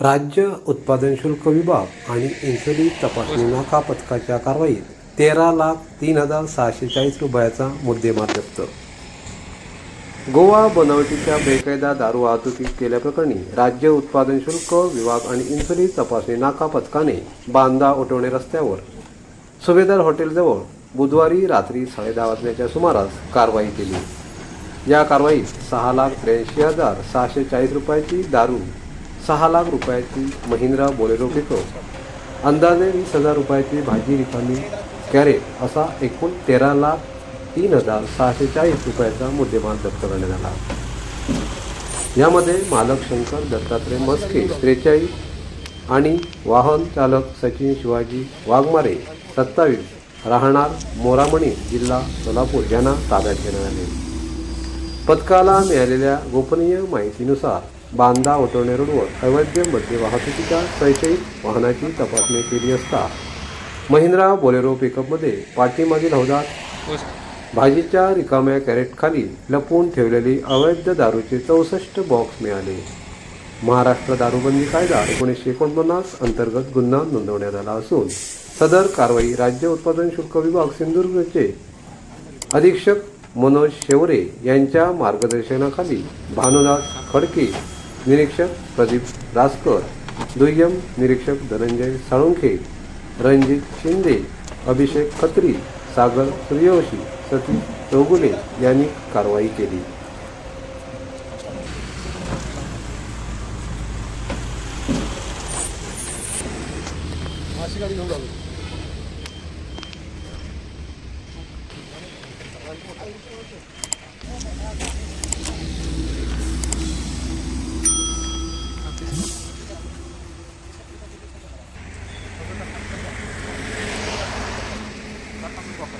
राज्य उत्पादन शुल्क विभाग आणि इन्सुलिन तपासणी नाका पथकाच्या कारवाईत तेरा लाख तीन हजार सहाशे चाळीस रुपयाचा मुद्देमाल जप्त. गोवा बनावटीच्या बेकायदा दारू वाहतुकी केल्याप्रकरणी राज्य उत्पादन शुल्क विभाग आणि इन्सुलिन तपासणी नाका पथकाने बांदा उठवणे रस्त्यावर. सुभेदार हॉटेलजवळ बुधवारी रात्री साडेदहा वाजण्याच्या सुमारास कारवाई केली. या कारवाईत सहा लाख त्र्याऐंशी हजार सहाशे चाळीस रुपयाची दारू सहा लाख रुपयाची महिंद्रा बोलेरो घेतो. अंदाजे वीस हजार रुपयाची भाजी रिकामी कॅरेट असा एकूण तेरा लाख तीन हजार सहाशे चाळीस रुपयाचा मुद्देमाल जप्त करण्यात आला यामध्ये मालक शंकर दत्तात्रय मस्के त्रेचाळीस आणि वाहन चालक सचिन शिवाजी वाघमारे सत्तावीस राहणार मोरामणी जिल्हा सोलापूर यांना ताब्यात घेण्यात आले. पथकाला मिळालेल्या गोपनीय माहितीनुसार बांदा ओटोणे रोडवर अवैध वाहतुकीच्या संशयित वाहनाची तपासणी केली असता. महिंद्रा बोलेरो पिकअपमध्ये पाठीमागील हौदात भाजीच्या रिकाम्या कॅरेटखाली लपवून ठेवलेली अवैध दारूचे चौसष्ट बॉक्स मिळाले. महाराष्ट्र दारूबंदी कायदा एकोणीसशे एकोणपन्नास अंतर्गत गुन्हा नोंदवण्यात आला असून सदर कारवाई राज्य उत्पादन शुल्क विभाग सिंधुदुर्गचे अधीक्षक मनोज शेवरे यांच्या मार्गदर्शनाखाली भानुदास खडके निरीक्षक प्रदीप रासकर दुय्यम निरीक्षक धनंजय साळुंखे रणजित शिंदे अभिषेक खत्री सागर सूर्यवंशी सतीश चौगुले यांनी कारवाई केली Thank you. kami buat